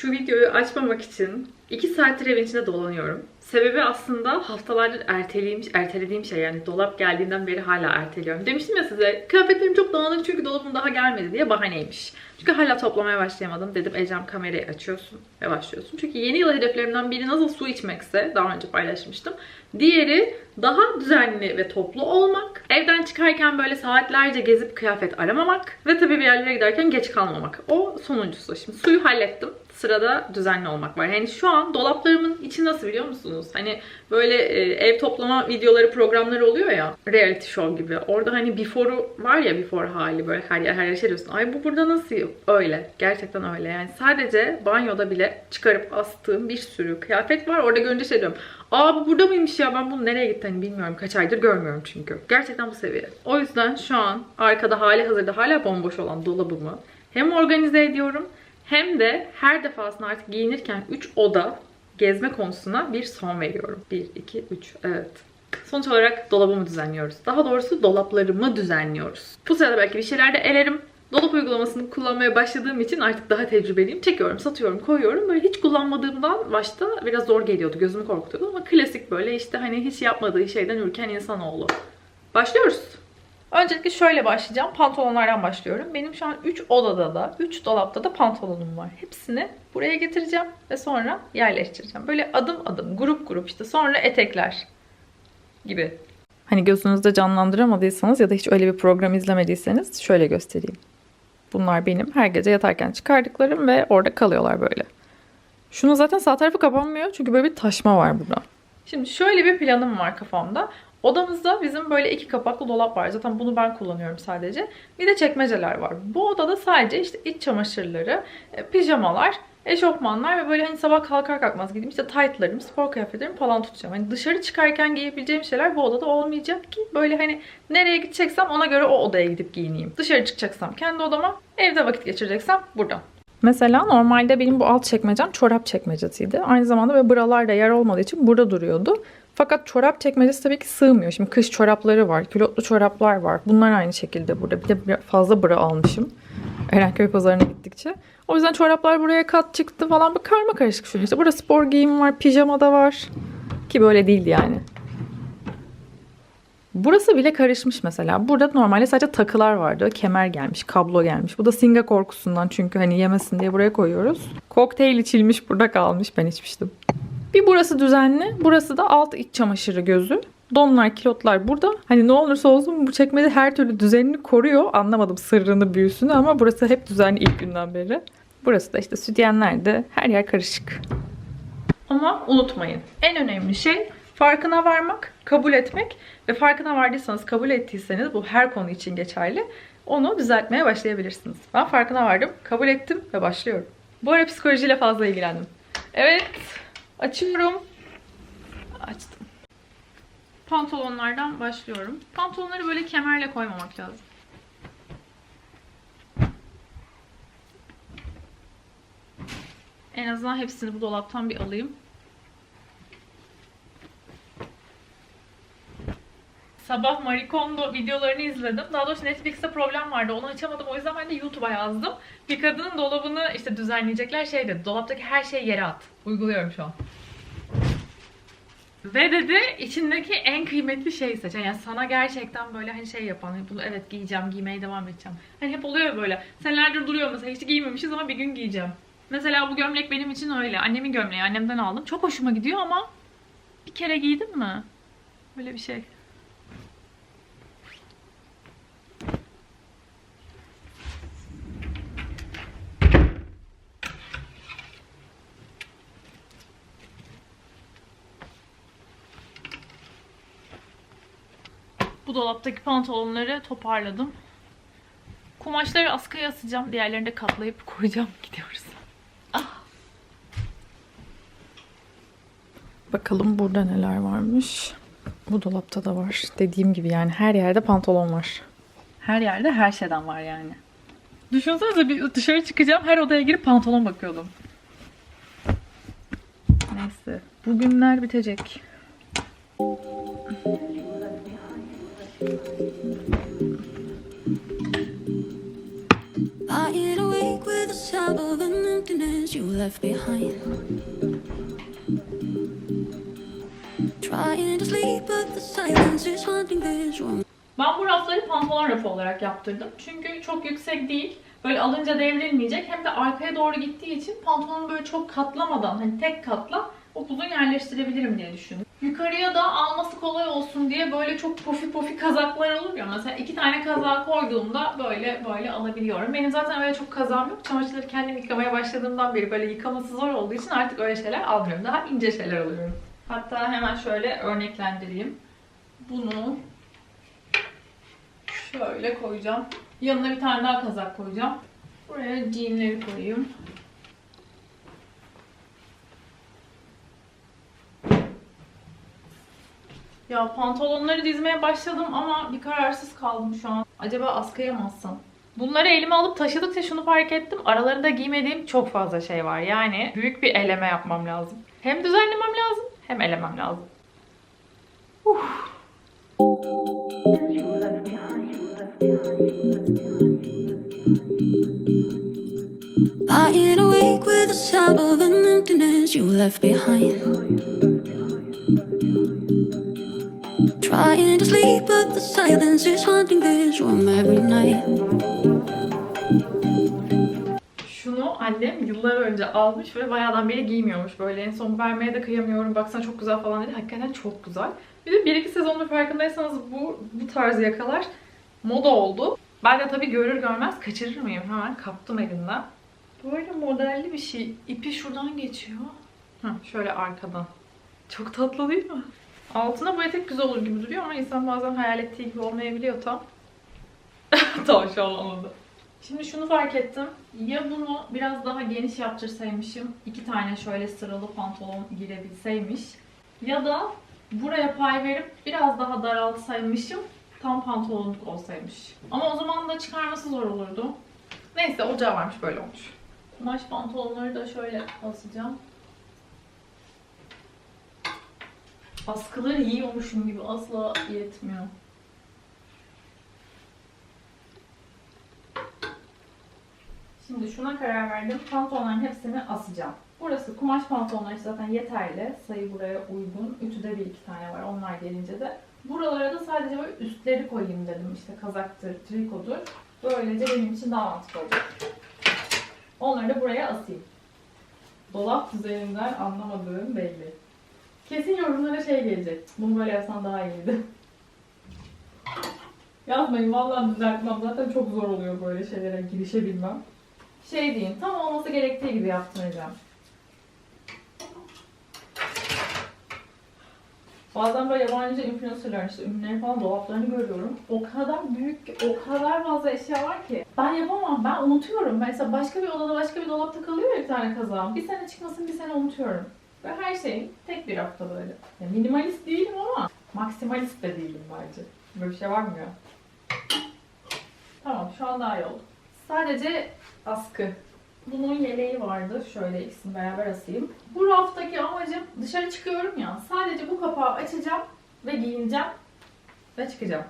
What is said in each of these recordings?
Şu videoyu açmamak için 2 saattir evin içinde dolanıyorum. Sebebi aslında haftalardır ertelediğim, ertelediğim şey yani dolap geldiğinden beri hala erteliyorum. Demiştim ya size kıyafetlerim çok dağınık çünkü dolabım daha gelmedi diye bahaneymiş. Çünkü hala toplamaya başlayamadım. Dedim Ecem kamerayı açıyorsun ve başlıyorsun. Çünkü yeni yıl hedeflerimden biri nasıl su içmekse daha önce paylaşmıştım. Diğeri daha düzenli ve toplu olmak. Evden çıkarken böyle saatlerce gezip kıyafet aramamak. Ve tabii bir yerlere giderken geç kalmamak. O sonuncusu. Şimdi suyu hallettim. Sırada düzenli olmak var. Yani şu an dolaplarımın içi nasıl biliyor musunuz? Hani böyle e, ev toplama videoları, programları oluyor ya. Reality show gibi. Orada hani before'u var ya before hali böyle her yer her yer şey diyorsun. Ay bu burada nasıl? Öyle. Gerçekten öyle. Yani sadece banyoda bile çıkarıp astığım bir sürü kıyafet var. Orada görünce şey diyorum. Aa bu burada mıymış ya ben bunu nereye gitti hani bilmiyorum. Kaç aydır görmüyorum çünkü. Gerçekten bu seviye. O yüzden şu an arkada hali hazırda hala bomboş olan dolabımı hem organize ediyorum hem de her defasında artık giyinirken 3 oda gezme konusuna bir son veriyorum. 1, 2, 3. Evet. Sonuç olarak dolabımı düzenliyoruz. Daha doğrusu dolaplarımı düzenliyoruz. Bu sırada belki bir şeyler de elerim. Dolap uygulamasını kullanmaya başladığım için artık daha tecrübeliyim. Çekiyorum, satıyorum, koyuyorum. Böyle hiç kullanmadığımdan başta biraz zor geliyordu. Gözümü korkutuyordu ama klasik böyle işte hani hiç yapmadığı şeyden ürken insanoğlu. Başlıyoruz. Öncelikle şöyle başlayacağım. Pantolonlardan başlıyorum. Benim şu an 3 odada da, 3 dolapta da pantolonum var. Hepsini buraya getireceğim ve sonra yerleştireceğim. Böyle adım adım, grup grup işte sonra etekler gibi. Hani gözünüzde canlandıramadıysanız ya da hiç öyle bir program izlemediyseniz şöyle göstereyim. Bunlar benim her gece yatarken çıkardıklarım ve orada kalıyorlar böyle. Şunun zaten sağ tarafı kapanmıyor çünkü böyle bir taşma var burada. Şimdi şöyle bir planım var kafamda. Odamızda bizim böyle iki kapaklı dolap var. Zaten bunu ben kullanıyorum sadece. Bir de çekmeceler var. Bu odada sadece işte iç çamaşırları, e, pijamalar, eşofmanlar ve böyle hani sabah kalkar kalkmaz gideyim işte taytlarım, spor kıyafetlerimi falan tutacağım. Hani dışarı çıkarken giyebileceğim şeyler bu odada olmayacak ki böyle hani nereye gideceksem ona göre o odaya gidip giyineyim. Dışarı çıkacaksam kendi odama, evde vakit geçireceksem burada. Mesela normalde benim bu alt çekmecem çorap çekmecesiydi. Aynı zamanda ve buralarda yer olmadığı için burada duruyordu. Fakat çorap çekmecesi tabii ki sığmıyor. Şimdi kış çorapları var, külotlu çoraplar var. Bunlar aynı şekilde burada. Bir de fazla bra almışım. Erenköy pazarına gittikçe. O yüzden çoraplar buraya kat çıktı falan. Bir karma karışık şu işte. Burada spor giyim var, pijama da var. Ki böyle değildi yani. Burası bile karışmış mesela. Burada normalde sadece takılar vardı. Kemer gelmiş, kablo gelmiş. Bu da singa korkusundan çünkü hani yemesin diye buraya koyuyoruz. Kokteyl içilmiş burada kalmış. Ben içmiştim. Bir burası düzenli. Burası da alt iç çamaşırı gözü. Donlar, kilotlar burada. Hani ne olursa olsun bu çekmece her türlü düzenini koruyor. Anlamadım sırrını, büyüsünü ama burası hep düzenli ilk günden beri. Burası da işte sütyenler de her yer karışık. Ama unutmayın. En önemli şey farkına varmak, kabul etmek ve farkına vardıysanız, kabul ettiyseniz bu her konu için geçerli. Onu düzeltmeye başlayabilirsiniz. Ben farkına vardım, kabul ettim ve başlıyorum. Bu ara psikolojiyle fazla ilgilendim. Evet, açıyorum. Açtım. Pantolonlardan başlıyorum. Pantolonları böyle kemerle koymamak lazım. En azından hepsini bu dolaptan bir alayım. Sabah Marie Kondo videolarını izledim. Daha doğrusu Netflix'te problem vardı. Onu açamadım. O yüzden ben de YouTube'a yazdım. Bir kadının dolabını işte düzenleyecekler şey dedi. Dolaptaki her şeyi yere at. Uyguluyorum şu an. Ve dedi içindeki en kıymetli şeyi seç. Yani sana gerçekten böyle hani şey yapan, hani bunu evet giyeceğim, giymeye devam edeceğim. Hani hep oluyor böyle. Senelerdir duruyor mesela hiç giymemişiz ama bir gün giyeceğim. Mesela bu gömlek benim için öyle. Annemin gömleği annemden aldım. Çok hoşuma gidiyor ama bir kere giydim mi? Böyle bir şey. Bu dolaptaki pantolonları toparladım. Kumaşları askıya asacağım. Diğerlerini de katlayıp koyacağım. Gidiyoruz. Ah. Bakalım burada neler varmış. Bu dolapta da var. Dediğim gibi yani her yerde pantolon var. Her yerde her şeyden var yani. Düşünsenize bir dışarı çıkacağım. Her odaya girip pantolon bakıyordum. Neyse. Bugünler bitecek. Sound of an emptiness you left behind. Trying to sleep, but the silence is haunting this room. Ben bu rafları pantolon rafı olarak yaptırdım. Çünkü çok yüksek değil. Böyle alınca devrilmeyecek. Hem de arkaya doğru gittiği için pantolonu böyle çok katlamadan hani tek katla upuzun yerleştirebilirim diye düşündüm. Yukarıya da alması kolay olsun diye böyle çok pofi pofi kazaklar olur ya. Mesela iki tane kazağı koyduğumda böyle böyle alabiliyorum. Benim zaten öyle çok kazağım yok. Çamaşırları kendim yıkamaya başladığımdan beri böyle yıkaması zor olduğu için artık öyle şeyler almıyorum. Daha ince şeyler alıyorum. Hatta hemen şöyle örneklendireyim. Bunu Şöyle koyacağım. Yanına bir tane daha kazak koyacağım. Buraya jeanleri koyayım. Ya pantolonları dizmeye başladım ama bir kararsız kaldım şu an. Acaba askıya mı assam? Bunları elime alıp taşıdıkça şunu fark ettim. Aralarında giymediğim çok fazla şey var. Yani büyük bir eleme yapmam lazım. Hem düzenlemem lazım hem elemem lazım. An emptiness you. Trying to sleep, but the silence is haunting this room every night. Şunu annem yıllar önce almış ve bayağıdan beri giymiyormuş. Böyle en son vermeye de kıyamıyorum. Baksana çok güzel falan dedi. Hakikaten çok güzel. Bir de bir iki sezondur farkındaysanız bu, bu tarz yakalar moda oldu. Ben de tabii görür görmez kaçırır mıyım? Hemen kaptım elinden. Böyle modelli bir şey. İpi şuradan geçiyor. Heh, şöyle arkadan. Çok tatlı değil mi? Altına bu etek güzel olur gibi duruyor ama insan bazen hayal ettiği gibi olmayabiliyor tam. tamam şu an olmadı. Şimdi şunu fark ettim. Ya bunu biraz daha geniş yaptırsaymışım. iki tane şöyle sıralı pantolon girebilseymiş. Ya da buraya pay verip biraz daha daraltsaymışım. Tam pantolonluk olsaymış. Ama o zaman da çıkarması zor olurdu. Neyse olacağı varmış böyle olmuş. Kumaş pantolonları da şöyle asacağım. Askıları yiyormuşum gibi asla yetmiyor. Şimdi şuna karar verdim. Pantolonların hepsini asacağım. Burası kumaş pantolonlar zaten yeterli. Sayı buraya uygun. Ütüde bir iki tane var. Onlar gelince de. Buralara da sadece böyle üstleri koyayım dedim. İşte kazaktır, trikodur. Böylece benim için daha mantıklı olacak. Onları da buraya asayım. Dolap düzeninden anlamadığım belli. Kesin yorumlara şey gelecek. Bunu böyle yapsan daha iyiydi. Yazmayın vallahi düzeltmem. Zaten çok zor oluyor böyle şeylere girişebilmem. Şey diyeyim, tam olması gerektiği gibi yaptıracağım. Bazen böyle yabancı influencerların işte ünlülerin falan dolaplarını görüyorum. O kadar büyük, o kadar fazla eşya var ki. Ben yapamam, ben unutuyorum. Mesela başka bir odada başka bir dolapta kalıyor ya bir tane kazağım. Bir sene çıkmasın bir sene unutuyorum. Ve her şey tek bir hafta böyle. Ya minimalist değilim ama maksimalist de değilim bence. Böyle bir şey var mı ya? Tamam şu an daha iyi oldu. Sadece askı. Bunun yeleği vardı. Şöyle ikisini beraber asayım. Bu raftaki amacım dışarı çıkıyorum ya. Sadece bu kapağı açacağım ve giyineceğim ve çıkacağım.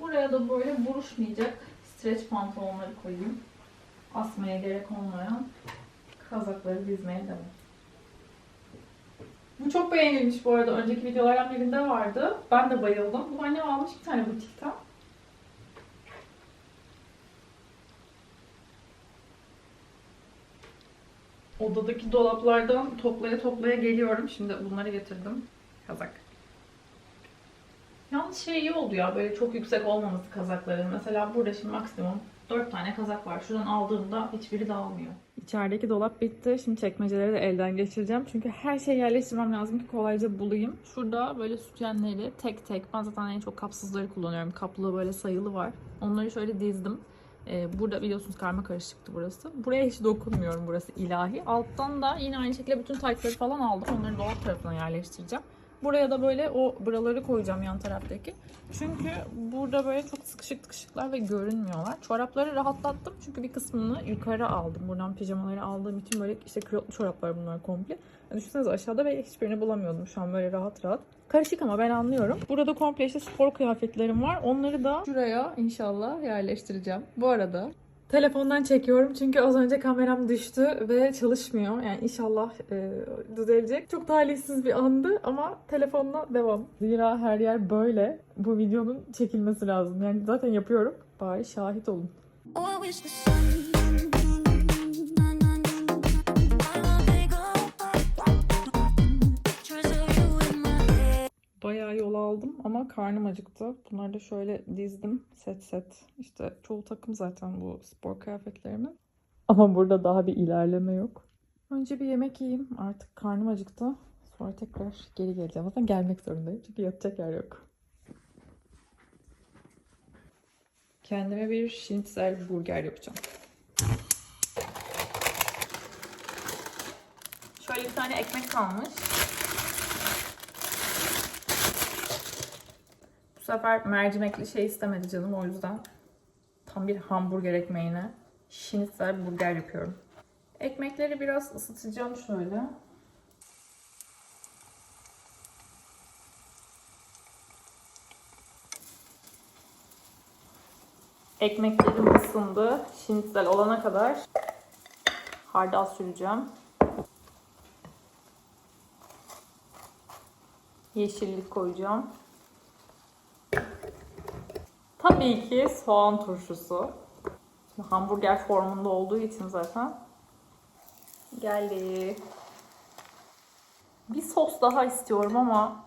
Buraya da böyle buruşmayacak streç pantolonları koyayım. Asmaya gerek olmayan kazakları dizmeye devam. Bu çok beğenilmiş bu arada. Önceki videolardan birinde vardı. Ben de bayıldım. Bu annem almış bir tane butikten. Odadaki dolaplardan toplaya toplaya geliyorum. Şimdi bunları getirdim. Kazak. Yalnız şey iyi oldu ya böyle çok yüksek olmaması kazakların. Mesela burada şimdi maksimum 4 tane kazak var. Şuradan aldığımda hiçbiri dağılmıyor. İçerideki dolap bitti. Şimdi çekmeceleri de elden geçireceğim. Çünkü her şeyi yerleştirmem lazım ki kolayca bulayım. Şurada böyle sütyenleri tek tek. Ben zaten en çok kapsızları kullanıyorum. Kaplı böyle sayılı var. Onları şöyle dizdim. Ee, burada biliyorsunuz karma karışıktı burası. Buraya hiç dokunmuyorum burası ilahi. Alttan da yine aynı şekilde bütün taytları falan aldım. Onları dolap tarafına yerleştireceğim. Buraya da böyle o braları koyacağım yan taraftaki. Çünkü burada böyle çok sıkışık sıkışıklar ve görünmüyorlar. Çorapları rahatlattım çünkü bir kısmını yukarı aldım. Buradan pijamaları aldığım için böyle işte külotlu çoraplar bunlar komple. Yani düşünsenize aşağıda ve hiçbirini bulamıyordum şu an böyle rahat rahat. Karışık ama ben anlıyorum. Burada komple işte spor kıyafetlerim var. Onları da şuraya inşallah yerleştireceğim. Bu arada Telefondan çekiyorum çünkü az önce kameram düştü ve çalışmıyor. Yani inşallah e, düzelecek. Çok talihsiz bir andı ama telefonla devam. Zira her yer böyle. Bu videonun çekilmesi lazım. Yani zaten yapıyorum. Bari şahit olun. Oh, Bayağı yol aldım ama karnım acıktı. Bunları da şöyle dizdim set set. İşte çoğu takım zaten bu spor kıyafetlerimin. Ama burada daha bir ilerleme yok. Önce bir yemek yiyeyim. Artık karnım acıktı. Sonra tekrar geri geleceğim. Zaten gelmek zorundayım çünkü yatacak yer yok. Kendime bir schnitzel burger yapacağım. Şöyle bir tane ekmek kalmış. Sefer mercimekli şey istemedi canım o yüzden tam bir hamburger ekmeğine schnitzel burger yapıyorum. Ekmekleri biraz ısıtacağım şöyle. Ekmeklerim ısındı. Schnitzel olana kadar hardal süreceğim. Yeşillik koyacağım. Tabii ki soğan turşusu. Şimdi hamburger formunda olduğu için zaten. Geldi. Bir sos daha istiyorum ama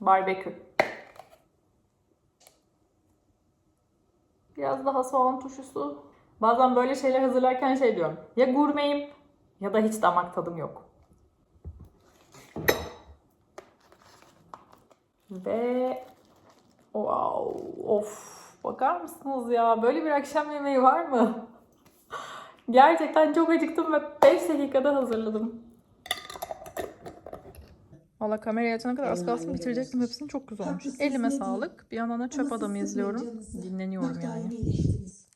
barbekü. Biraz daha soğan turşusu. Bazen böyle şeyler hazırlarken şey diyorum. Ya gurmeyim ya da hiç damak tadım yok. Ve wow, of bakar mısınız ya? Böyle bir akşam yemeği var mı? Gerçekten çok acıktım ve 5 dakikada hazırladım. Valla kamerayı açana kadar az kalsın bitirecektim. Hepsini çok güzel olmuş. Elime sağlık. Bir yandan da çöp adamı izliyorum. Dinleniyorum yani.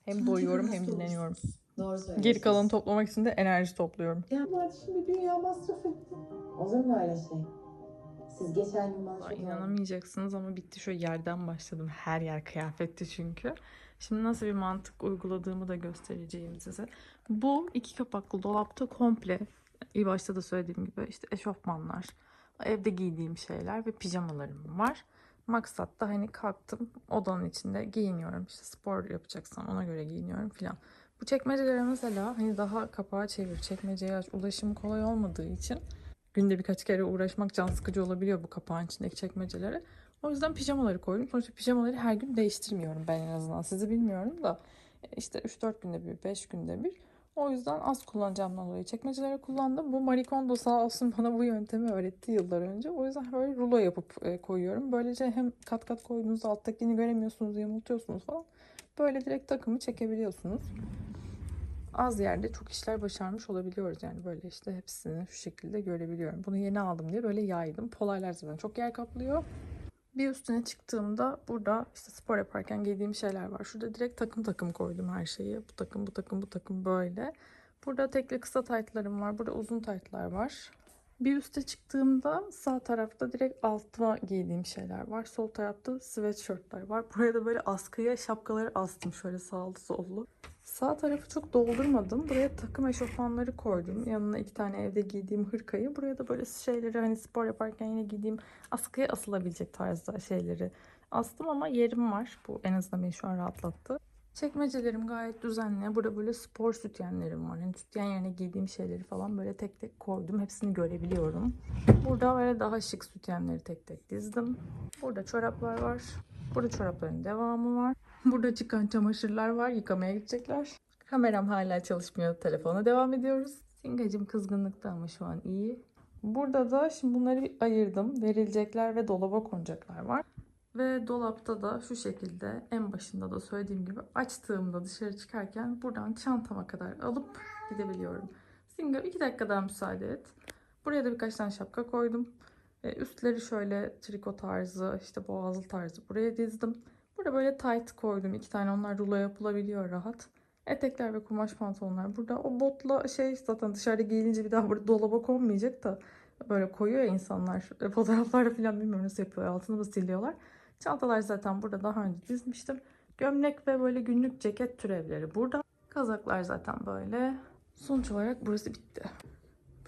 Hem doyuyorum hem dinleniyorum. Doğru söylüyorsun. Geri kalanı toplamak için de enerji topluyorum. Ama şimdi dünya masraf etti. Olur mu öyle şey? Siz geçen gün bana çok inanamayacaksınız ama bitti şöyle yerden başladım. Her yer kıyafetti çünkü. Şimdi nasıl bir mantık uyguladığımı da göstereceğim size. Bu iki kapaklı dolapta komple iyi başta da söylediğim gibi işte eşofmanlar, evde giydiğim şeyler ve pijamalarım var. Maksat da hani kalktım odanın içinde giyiniyorum. İşte spor yapacaksam ona göre giyiniyorum filan. Bu çekmecelere mesela hani daha kapağı çevir, çekmeceye aç, ulaşım kolay olmadığı için günde birkaç kere uğraşmak can sıkıcı olabiliyor bu kapağın içindeki çekmecelere. O yüzden pijamaları koydum. Sonuçta pijamaları her gün değiştirmiyorum ben en azından. Sizi bilmiyorum da e, işte 3-4 günde bir, 5 günde bir. O yüzden az kullanacağımdan dolayı çekmecelere kullandım. Bu Marie Kondo sağ olsun bana bu yöntemi öğretti yıllar önce. O yüzden böyle rulo yapıp e, koyuyorum. Böylece hem kat kat koyduğunuzda alttakini göremiyorsunuz, yamultuyorsunuz falan. Böyle direkt takımı çekebiliyorsunuz az yerde çok işler başarmış olabiliyoruz. Yani böyle işte hepsini şu şekilde görebiliyorum. Bunu yeni aldım diye böyle yaydım. Polarlar zaten çok yer kaplıyor. Bir üstüne çıktığımda burada işte spor yaparken giydiğim şeyler var. Şurada direkt takım takım koydum her şeyi. Bu takım, bu takım, bu takım böyle. Burada tekli kısa taytlarım var. Burada uzun taytlar var. Bir üste çıktığımda sağ tarafta direkt altıma giydiğim şeyler var. Sol tarafta sweatshirtler var. Buraya da böyle askıya şapkaları astım şöyle sağlı sollu. Sağ tarafı çok doldurmadım. Buraya takım eşofmanları koydum. Yanına iki tane evde giydiğim hırkayı. Buraya da böyle şeyleri hani spor yaparken yine giydiğim askıya asılabilecek tarzda şeyleri astım ama yerim var. Bu en azından beni şu an rahatlattı. Çekmecelerim gayet düzenli. Burada böyle spor sütyenlerim var. Yani sütyen yerine giydiğim şeyleri falan böyle tek tek koydum. Hepsini görebiliyorum. Burada böyle daha şık sütyenleri tek tek dizdim. Burada çoraplar var. Burada çorapların devamı var. Burada çıkan çamaşırlar var. Yıkamaya gidecekler. Kameram hala çalışmıyor. Telefona devam ediyoruz. Singacım kızgınlıkta ama şu an iyi. Burada da şimdi bunları bir ayırdım. Verilecekler ve dolaba konacaklar var. Ve dolapta da şu şekilde en başında da söylediğim gibi açtığımda dışarı çıkarken buradan çantama kadar alıp gidebiliyorum. Singa iki dakika daha müsaade et. Buraya da birkaç tane şapka koydum. E, Üstleri şöyle triko tarzı, işte boğazlı tarzı buraya dizdim. Burada böyle tight koydum. iki tane onlar rulo yapılabiliyor rahat. Etekler ve kumaş pantolonlar burada. O botla şey zaten dışarıda giyilince bir daha burada dolaba konmayacak da böyle koyuyor ya insanlar. E, Fotoğraflarda falan bilmiyorum nasıl yapıyorlar. Altını mı siliyorlar. Çantalar zaten burada daha önce dizmiştim. Gömlek ve böyle günlük ceket türevleri burada. Kazaklar zaten böyle. Sonuç olarak burası bitti.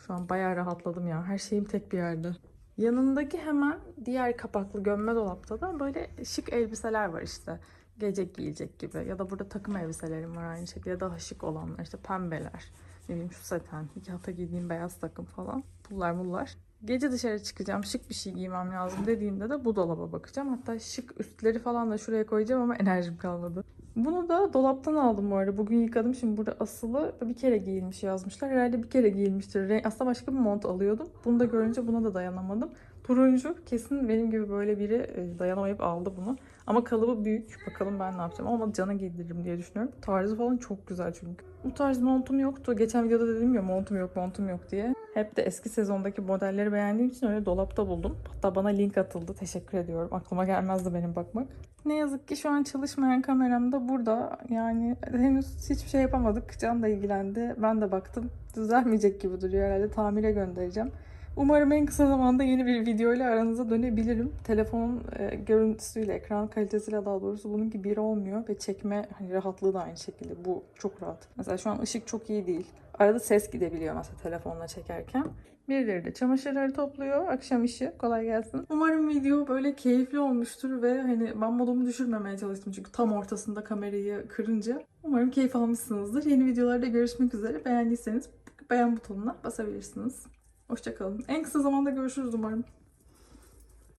Şu an bayağı rahatladım ya. Her şeyim tek bir yerde. Yanındaki hemen diğer kapaklı gömme dolapta da böyle şık elbiseler var işte. Gece giyilecek gibi. Ya da burada takım elbiselerim var aynı şekilde. Daha şık olanlar işte pembeler. Ne bileyim şu saten. Nikahta giydiğim beyaz takım falan. Pullar mullar. Gece dışarı çıkacağım, şık bir şey giymem lazım dediğimde de bu dolaba bakacağım. Hatta şık üstleri falan da şuraya koyacağım ama enerjim kalmadı. Bunu da dolaptan aldım bu arada. Bugün yıkadım. Şimdi burada asılı bir kere giyilmiş yazmışlar. Herhalde bir kere giyilmiştir. Aslında başka bir mont alıyordum. Bunu da görünce buna da dayanamadım. Turuncu kesin benim gibi böyle biri e, dayanamayıp aldı bunu. Ama kalıbı büyük. Bakalım ben ne yapacağım. Ama cana giydiririm diye düşünüyorum. Tarzı falan çok güzel çünkü. Bu tarz montum yoktu. Geçen videoda dedim ya montum yok montum yok diye. Hep de eski sezondaki modelleri beğendiğim için öyle dolapta buldum. Hatta bana link atıldı. Teşekkür ediyorum. Aklıma gelmezdi benim bakmak. Ne yazık ki şu an çalışmayan kameram da burada. Yani henüz hiçbir şey yapamadık. Can da ilgilendi. Ben de baktım. Düzelmeyecek gibi duruyor herhalde. Tamire göndereceğim. Umarım en kısa zamanda yeni bir videoyla aranıza dönebilirim. Telefonun e, görüntüsüyle, ekran kalitesiyle daha doğrusu bununki bir olmuyor ve çekme hani rahatlığı da aynı şekilde. Bu çok rahat. Mesela şu an ışık çok iyi değil. Arada ses gidebiliyor mesela telefonla çekerken. Birileri de çamaşırları topluyor. Akşam işi. Kolay gelsin. Umarım video böyle keyifli olmuştur ve hani ben modumu düşürmemeye çalıştım çünkü tam ortasında kamerayı kırınca. Umarım keyif almışsınızdır. Yeni videolarda görüşmek üzere. Beğendiyseniz beğen butonuna basabilirsiniz. Hoşçakalın. En kısa zamanda görüşürüz umarım.